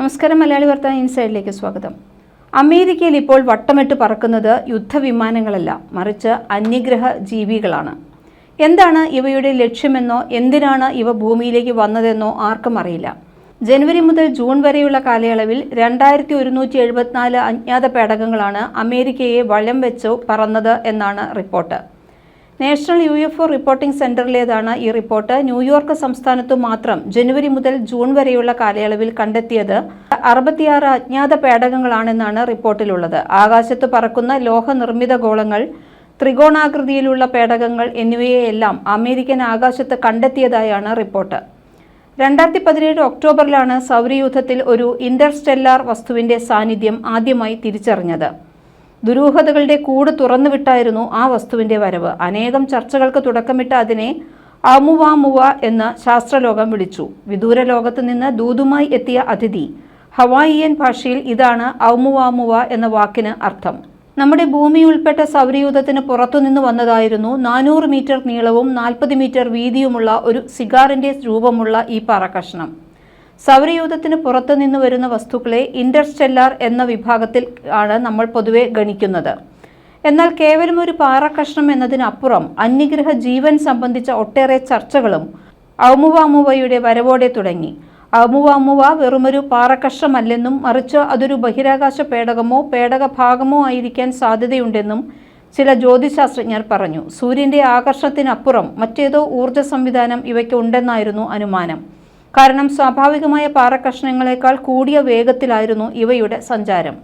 നമസ്കാരം മലയാളി വാർത്ത ഇൻസൈഡിലേക്ക് സ്വാഗതം. അമേരിക്കയിൽ ഇപ്പോൾ വട്ടമിട്ട് പറക്കുന്നത് യുദ്ധവിമാനങ്ങളല്ല മറിച്ച് അന്യഗ്രഹ ജീവികളാണ്. എന്താണ് ഇവയുടെ ലക്ഷ്യമെന്നോ എന്തിനാണ് ഇവ ഭൂമിയിലേക്ക് വന്നതെന്നോ ആർക്കും അറിയില്ല. ജനുവരി മുതൽ ജൂൺ വരെയുള്ള കാലയളവിൽ രണ്ടായിരത്തി ഒരുന്നൂറ്റി എഴുപത്തിനാല് അജ്ഞാത പേടകങ്ങളാണ് അമേരിക്കയെ വലം വെച്ചോ പറന്നത് എന്നാണ് report. National U F O reporting സെന്ററിലേതാണ് ഈ റിപ്പോർട്ട്. ന്യൂയോർക്ക് സംസ്ഥാനത്തു മാത്രം ജനുവരി മുതൽ ജൂൺ വരെയുള്ള കാലയളവിൽ കണ്ടെത്തിയത് അറുപത്തിയാറ് അജ്ഞാത പേടകങ്ങളാണെന്നാണ് റിപ്പോർട്ടിലുള്ളത്. ആകാശത്ത് പറക്കുന്ന ലോഹനിർമ്മിത ഗോളങ്ങൾ ത്രികോണാകൃതിയിലുള്ള പേടകങ്ങൾ എന്നിവയെല്ലാം അമേരിക്കൻ ആകാശത്ത് കണ്ടെത്തിയതായാണ് റിപ്പോർട്ട്. രണ്ടായിരത്തി പതിനേഴ് ഒക്ടോബറിലാണ് സൗരയൂഥത്തിൽ ഒരു ഇന്റർസ്റ്റെല്ലാർ വസ്തുവിന്റെ സാന്നിധ്യം ആദ്യമായി തിരിച്ചറിഞ്ഞത്. ദുരൂഹതകളുടെ കൂട് തുറന്നുവിട്ടായിരുന്നു ആ വസ്തുവിന്റെ വരവ്. അനേകം ചർച്ചകൾക്ക് തുടക്കമിട്ട് അതിനെ അമുവാമുവ എന്ന് ശാസ്ത്രലോകം വിളിച്ചു. വിദൂര ലോകത്ത് നിന്ന് ദൂതുമായി എത്തിയ അതിഥി. ഹവായിയൻ ഭാഷയിൽ ഇതാണ് ഔമുവാമുവ എന്ന വാക്കിന് അർത്ഥം. നമ്മുടെ ഭൂമി ഉൾപ്പെട്ട സൗരയൂഥത്തിന് പുറത്തുനിന്ന് വന്നതായിരുന്നു നാനൂറ് മീറ്റർ നീളവും നാൽപ്പത് മീറ്റർ വീതിയുമുള്ള ഒരു സിഗാറിന്റെ രൂപമുള്ള ഈ പാറക്കഷ്ണം സൗരയൂഥത്തിന് പുറത്ത് നിന്ന് വരുന്ന വസ്തുക്കളെ ഇന്റർസ്റ്റെല്ലാർ എന്ന വിഭാഗത്തിൽ ആണ് നമ്മൾ പൊതുവെ ഗണിക്കുന്നത്. എന്നാൽ കേവലം ഒരു പാറക്കഷ്ണം എന്നതിനപ്പുറം അന്യഗ്രഹ ജീവൻ സംബന്ധിച്ച ഒട്ടേറെ ചർച്ചകളും ഔമുവാമുവയുടെ വരവോടെ തുടങ്ങി. ഔമുവാമുവ വെറുമൊരു പാറക്കഷ്ണമല്ലെന്നും മറിച്ച് അതൊരു ബഹിരാകാശ പേടകമോ പേടക ഭാഗമോ ആയിരിക്കാൻ സാധ്യതയുണ്ടെന്നും ചില ജ്യോതിശാസ്ത്രജ്ഞർ പറഞ്ഞു. സൂര്യന്റെ ആകർഷണത്തിനപ്പുറം മറ്റേതോ ഊർജ സംവിധാനം ഇവയ്ക്ക് ഉണ്ടെന്നായിരുന്നു അനുമാനം. കാരണം സ്വാഭാവികമായ പാറക്കഷ്ണങ്ങളെക്കാൾ കൂടിയ വേഗത്തിലായിരുന്നു ഇവയുടെ സഞ്ചാരം.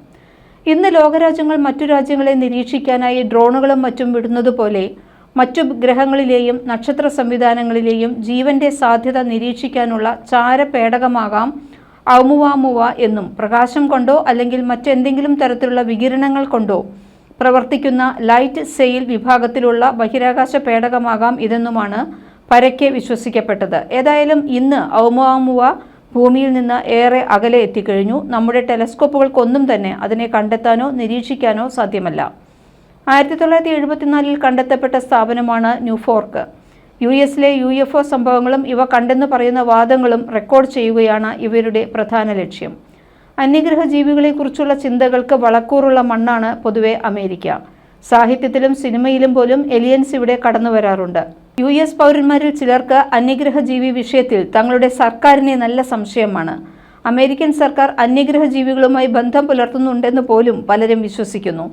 ഇന്ന് ലോകരാജ്യങ്ങൾ മറ്റു രാജ്യങ്ങളെ നിരീക്ഷിക്കാനായി ഡ്രോണുകളും മറ്റും വിടുന്നതുപോലെ മറ്റു ഗ്രഹങ്ങളിലെയും നക്ഷത്ര സംവിധാനങ്ങളിലെയും ജീവന്റെ സാധ്യത നിരീക്ഷിക്കാനുള്ള ചാരപേടകമാകാം ഔമുവാമുവ എന്നും. പ്രകാശം കൊണ്ടോ അല്ലെങ്കിൽ മറ്റെന്തെങ്കിലും തരത്തിലുള്ള വികിരണങ്ങൾ കൊണ്ടോ പ്രവർത്തിക്കുന്ന ലൈറ്റ് സെയിൽ വിഭാഗത്തിലുള്ള ബഹിരാകാശ പേടകമാകാം ഇതെന്നുമാണ് പരക്കെ വിശ്വസിക്കപ്പെട്ടത്. ഏതായാലും ഇന്ന് ഔമുവാമുവ ഭൂമിയിൽ നിന്ന് ഏറെ അകലെ എത്തിക്കഴിഞ്ഞു. നമ്മുടെ ടെലസ്കോപ്പുകൾക്കൊന്നും തന്നെ അതിനെ കണ്ടെത്താനോ നിരീക്ഷിക്കാനോ സാധ്യമല്ല. ആയിരത്തി തൊള്ളായിരത്തി എഴുപത്തിനാലിൽ കണ്ടെത്തപ്പെട്ട സ്ഥാപനമാണ് ന്യൂഫോർക്ക്. യു എസിലെ യു എഫ് ഒ സംഭവങ്ങളും ഇവ കണ്ടെന്ന് പറയുന്ന വാദങ്ങളും റെക്കോർഡ് ചെയ്യുകയാണ് ഇവരുടെ പ്രധാന ലക്ഷ്യം. അന്യഗ്രഹ ജീവികളെക്കുറിച്ചുള്ള ചിന്തകൾക്ക് വളക്കൂറുള്ള മണ്ണാണ് പൊതുവെ അമേരിക്ക. സാഹിത്യത്തിലും സിനിമയിലും പോലും എലിയൻസ് ഇവിടെ കടന്നു വരാറുണ്ട് യു എസ് പൗരന്മാരിൽ ചിലർക്ക് അന്യഗ്രഹ ജീവി വിഷയത്തിൽ തങ്ങളുടെ സർക്കാരിനെ നല്ല സംശയമാണ്. അമേരിക്കൻ സർക്കാർ അന്യഗ്രഹ ജീവികളുമായി ബന്ധം പുലർത്തുന്നുണ്ടെന്ന് പോലും പലരും വിശ്വസിക്കുന്നു.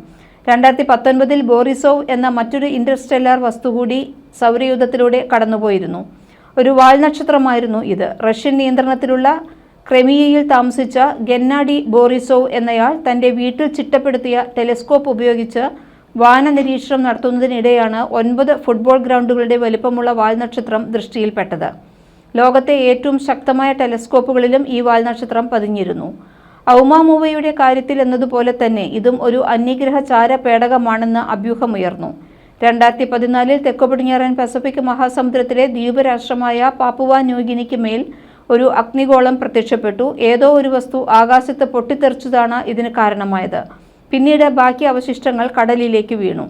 രണ്ടായിരത്തി പത്തൊൻപതിൽ ബോറിസോവ് എന്ന മറ്റൊരു ഇന്റർസ്റ്റെല്ലാർ വസ്തു കൂടി സൗരയൂഥത്തിലൂടെ കടന്നുപോയിരുന്നു. ഒരു വാൽനക്ഷത്രമായിരുന്നു ഇത്. റഷ്യൻ നിയന്ത്രണത്തിലുള്ള ക്രെമിയയിൽ താമസിച്ച ഗെന്നാഡി ബോറിസോവ് എന്നയാൾ തന്റെ വീട്ടിൽ ചിട്ടപ്പെടുത്തിയ ടെലിസ്കോപ്പ് ഉപയോഗിച്ച് വാന നിരീക്ഷണം നടത്തുന്നതിനിടെയാണ് ഒൻപത് ഫുട്ബോൾ ഗ്രൗണ്ടുകളുടെ വലിപ്പമുള്ള വാൽനക്ഷത്രം ദൃഷ്ടിയിൽപ്പെട്ടത്. ലോകത്തെ ഏറ്റവും ശക്തമായ ടെലസ്കോപ്പുകളിലും ഈ വാൽനക്ഷത്രം പതിഞ്ഞിരുന്നു. ഔമാമൂവയുടെ കാര്യത്തിൽ എന്നതുപോലെ തന്നെ ഇതും ഒരു അന്യഗ്രഹ ചാര പേടകമാണെന്ന് അഭ്യൂഹമുയർന്നു. രണ്ടായിരത്തി പതിനാലിൽ തെക്കു പടിഞ്ഞാറൻ പസഫിക് മഹാസമുദ്രത്തിലെ ദ്വീപ് രാഷ്ട്രമായ പാപ്പുവ ന്യൂഗിനിക്ക് മേൽ ഒരു അഗ്നിഗോളം പ്രത്യക്ഷപ്പെട്ടു. ഏതോ ഒരു വസ്തു ആകാശത്ത് പൊട്ടിത്തെറിച്ചതാണ് ഇതിന് കാരണമായത്. പിന്നീട് ബാക്കി അവശിഷ്ടങ്ങൾ കടലിലേക്ക് വീണു.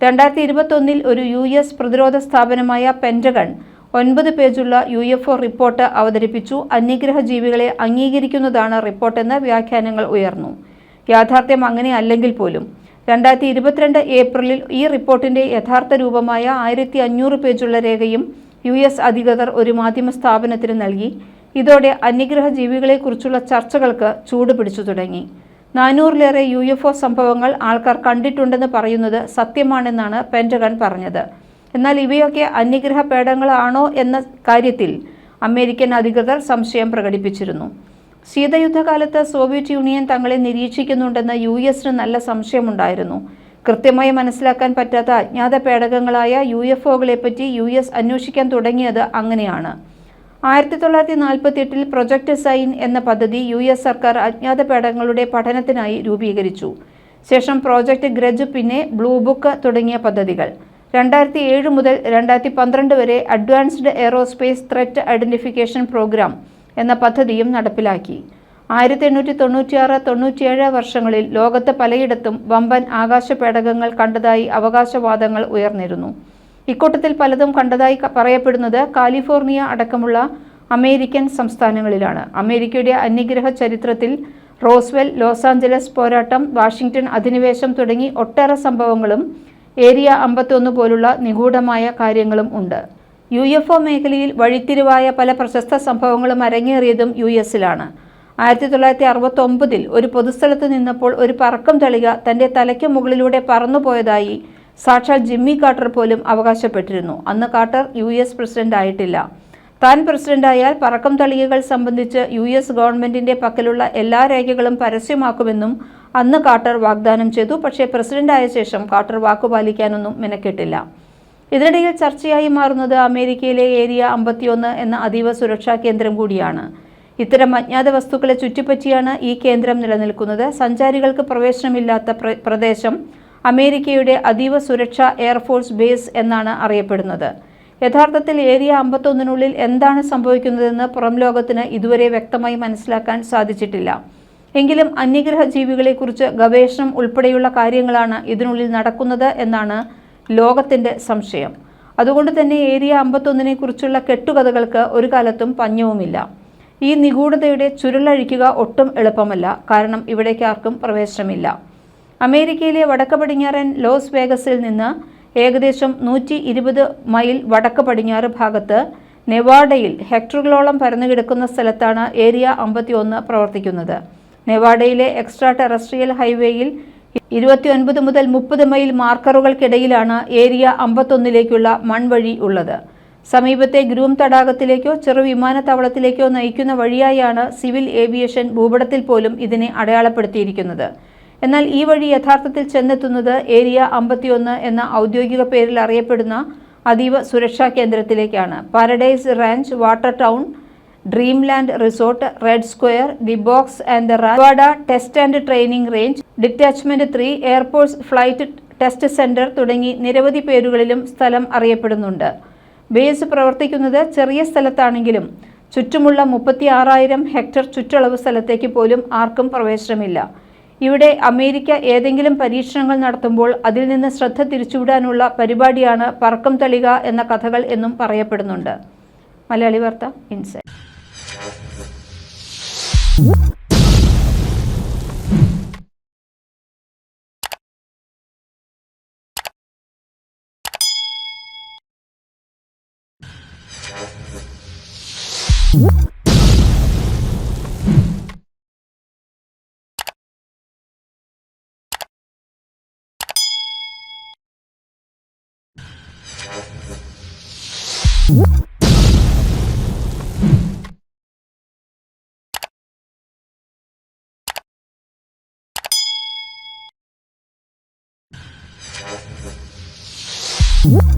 രണ്ടായിരത്തി ഇരുപത്തൊന്നിൽ ഒരു യു എസ് പ്രതിരോധ സ്ഥാപനമായ പെന്റഗൺ ഒൻപത് പേജുള്ള യു എഫ് ഒ റിപ്പോർട്ട് അവതരിപ്പിച്ചു. അന്യഗ്രഹ ജീവികളെ അംഗീകരിക്കുന്നതാണ് റിപ്പോർട്ടെന്ന് വ്യാഖ്യാനങ്ങൾ ഉയർന്നു. യാഥാർത്ഥ്യം അങ്ങനെ അല്ലെങ്കിൽ പോലും. രണ്ടായിരത്തി ഇരുപത്തിരണ്ട് ഏപ്രിലിൽ ഈ റിപ്പോർട്ടിന്റെ യഥാർത്ഥ രൂപമായ ആയിരത്തി അഞ്ഞൂറ് പേജുള്ള രേഖയും യു എസ് അധികൃതർ ഒരു മാധ്യമ സ്ഥാപനത്തിന് നൽകി. ഇതോടെ അന്യഗ്രഹ ജീവികളെക്കുറിച്ചുള്ള ചർച്ചകൾക്ക് ചൂട് പിടിച്ചു തുടങ്ങി. നാനൂറിലേറെ യു എഫ് ഒ സംഭവങ്ങൾ ആൾക്കാർ കണ്ടിട്ടുണ്ടെന്ന് പറയുന്നത് സത്യമാണെന്നാണ് പെന്റഗൺ പറഞ്ഞത്. എന്നാൽ ഇവയൊക്കെ അന്യഗ്രഹ പേടങ്ങളാണോ എന്ന കാര്യത്തിൽ അമേരിക്കൻ അധികൃതർ സംശയം പ്രകടിപ്പിച്ചിരുന്നു. ശീതയുദ്ധകാലത്ത് സോവിയറ്റ് യൂണിയൻ തങ്ങളെ നിരീക്ഷിക്കുന്നുണ്ടെന്ന് യു എസിന് നല്ല സംശയമുണ്ടായിരുന്നു. കൃത്യമായി മനസ്സിലാക്കാൻ പറ്റാത്ത അജ്ഞാത പേടകങ്ങളായ യു എഫ് ഒകളെപ്പറ്റി യു എസ് അന്വേഷിക്കാൻ തുടങ്ങിയത് അങ്ങനെയാണ്. ആയിരത്തി തൊള്ളായിരത്തി നാൽപ്പത്തി എട്ടിൽ പ്രൊജക്ട് സൈൻ എന്ന പദ്ധതി യു എസ് സർക്കാർ അജ്ഞാത പേടകങ്ങളുടെ പഠനത്തിനായി രൂപീകരിച്ചു. ശേഷം പ്രോജക്റ്റ് ഗ്രജ് പിന്നെ ബ്ലൂ ബുക്ക് തുടങ്ങിയ പദ്ധതികൾ. രണ്ടായിരത്തി ഏഴ് മുതൽ രണ്ടായിരത്തി പന്ത്രണ്ട് വരെ advanced aerospace threat identification program എന്ന പദ്ധതിയും നടപ്പിലാക്കി. ആയിരത്തി എണ്ണൂറ്റി തൊണ്ണൂറ്റിയാറ് തൊണ്ണൂറ്റിയേഴ് വർഷങ്ങളിൽ ലോകത്ത് പലയിടത്തും വമ്പൻ ആകാശ പേടകങ്ങൾ കണ്ടതായി അവകാശവാദങ്ങൾ ഉയർന്നിരുന്നു. ഇക്കൂട്ടത്തിൽ പലതും കണ്ടതായി പറയപ്പെടുന്നത് കാലിഫോർണിയ അടക്കമുള്ള അമേരിക്കൻ സംസ്ഥാനങ്ങളിലാണ്. അമേരിക്കയുടെ അന്യഗ്രഹ ചരിത്രത്തിൽ റോസ്വെൽ ലോസ് ആഞ്ചലസ് പോരാട്ടം വാഷിംഗ്ടൺ അധിനിവേശം തുടങ്ങി ഒട്ടേറെ സംഭവങ്ങളും ഏരിയ അമ്പത്തൊന്ന് പോലുള്ള നിഗൂഢമായ കാര്യങ്ങളും ഉണ്ട്. യു എഫ് ഒ മേഖലയിൽ വഴിത്തിരിവായ പല പ്രശസ്ത സംഭവങ്ങളും അരങ്ങേറിയതും യു എസിലാണ്. ആയിരത്തി തൊള്ളായിരത്തി അറുപത്തി ഒമ്പതിൽ ഒരു പൊതുസ്ഥലത്ത് നിന്നപ്പോൾ ഒരു പറക്കം തളിക തന്റെ തലയ്ക്ക് മുകളിലൂടെ പറന്നുപോയതായി സാക്ഷാൽ ജിമ്മി കാർട്ടർ പോലും അവകാശപ്പെട്ടിരുന്നു. അന്ന് കാർട്ടർ യു എസ് പ്രസിഡന്റ് ആയിട്ടില്ല. താൻ പ്രസിഡന്റായാൽ പറക്കം തളികകൾ സംബന്ധിച്ച് യു എസ് ഗവൺമെന്റിന്റെ പക്കലുള്ള എല്ലാ രേഖകളും പരസ്യമാക്കുമെന്നും അന്ന് കാർട്ടർ വാഗ്ദാനം ചെയ്തു. പക്ഷേ പ്രസിഡന്റായ ശേഷം കാർട്ടർ വാക്കുപാലിക്കാനൊന്നും മെനക്കെട്ടില്ല. ഇതിനിടയിൽ ചർച്ചയായി മാറുന്നത് അമേരിക്കയിലെ ഏരിയ അമ്പത്തിയൊന്ന് എന്ന അതീവ സുരക്ഷാ കേന്ദ്രം കൂടിയാണ്. ഇത്തരം അജ്ഞാത വസ്തുക്കളെ ചുറ്റിപ്പറ്റിയാണ് ഈ കേന്ദ്രം നിലനിൽക്കുന്നത്. സഞ്ചാരികൾക്ക് പ്രവേശനമില്ലാത്ത പ്ര- പ്രദേശം അമേരിക്കയുടെ അതീവ സുരക്ഷ എയർഫോഴ്സ് ബേസ് എന്നാണ് അറിയപ്പെടുന്നത്. യഥാർത്ഥത്തിൽ ഏരിയ അമ്പത്തൊന്നിനുള്ളിൽ എന്താണ് സംഭവിക്കുന്നതെന്ന് പുറം ലോകത്തിന് ഇതുവരെ വ്യക്തമായി മനസ്സിലാക്കാൻ സാധിച്ചിട്ടില്ല. എങ്കിലും അന്യഗ്രഹ ജീവികളെക്കുറിച്ച് ഗവേഷണം ഉൾപ്പെടെയുള്ള കാര്യങ്ങളാണ് ഇതിനുള്ളിൽ നടക്കുന്നത് എന്നാണ് ലോകത്തിന്റെ സംശയം. അതുകൊണ്ട് തന്നെ ഏരിയ അമ്പത്തൊന്നിനെ കുറിച്ചുള്ള കെട്ടുകഥകൾക്ക് ഒരു കാലത്തും പഞ്ഞവുമില്ല. ഈ നിഗൂഢതയുടെ ചുരുളഴിക്കുക ഒട്ടും എളുപ്പമല്ല. കാരണം ഇവിടേക്കാർക്കും പ്രവേശനമില്ല. അമേരിക്കയിലെ വടക്ക് പടിഞ്ഞാറൻ ലോസ് വേഗസിൽ നിന്ന് ഏകദേശം നൂറ്റി ഇരുപത് മൈൽ വടക്ക് പടിഞ്ഞാറ് ഭാഗത്ത് നെവാഡയിൽ ഹെക്ടറുകളോളം പരന്നുകിടക്കുന്ന സ്ഥലത്താണ് ഏരിയ അമ്പത്തിയൊന്ന് പ്രവർത്തിക്കുന്നത്. നെവാഡയിലെ എക്സ്ട്രാ ടെറസ്ട്രിയൽ ഹൈവേയിൽ ഇരുപത്തിയൊൻപത് മുതൽ മുപ്പത് മൈൽ മാർക്കറുകൾക്കിടയിലാണ് ഏരിയ അമ്പത്തൊന്നിലേക്കുള്ള മൺവഴി ഉള്ളത്. സമീപത്തെ ഗ്രൂം തടാകത്തിലേക്കോ ചെറു വിമാനത്താവളത്തിലേക്കോ നയിക്കുന്ന വഴിയായാണ് സിവിൽ ഏവിയേഷൻ ഭൂപടത്തിൽ പോലും ഇതിനെ അടയാളപ്പെടുത്തിയിരിക്കുന്നത്. എന്നാൽ ഈ വഴി യഥാർത്ഥത്തിൽ ചെന്നെത്തുന്നത് ഏരിയ അമ്പത്തിയൊന്ന് എന്ന ഔദ്യോഗിക പേരിൽ അറിയപ്പെടുന്ന അതീവ സുരക്ഷാ കേന്ദ്രത്തിലേക്കാണ്. Paradise ranch water town dreamland resort red square the box and the test and training range detachment three airports flight test centre തുടങ്ങി നിരവധി പേരുകളിലും സ്ഥലം അറിയപ്പെടുന്നുണ്ട്. ബേസ് പ്രവർത്തിക്കുന്നത് ചെറിയ സ്ഥലത്താണെങ്കിലും ചുറ്റുമുള്ള മുപ്പത്തി ആറായിരം ഹെക്ടർ ചുറ്റളവ് സ്ഥലത്തേക്ക് പോലും ആർക്കും പ്രവേശനമില്ല. ഇവിടെ അമേരിക്ക ഏതെങ്കിലും പരീക്ഷണങ്ങൾ നടത്തുമ്പോൾ അതിൽ നിന്ന് ശ്രദ്ധ തിരിച്ചുവിടാനുള്ള പരിപാടിയാണ് പറക്കം തളിക എന്ന കഥകൾ എന്നും പറയപ്പെടുന്നുണ്ട്. മലയാളി വാർത്ത ഇൻസൈറ്റ് Whoop.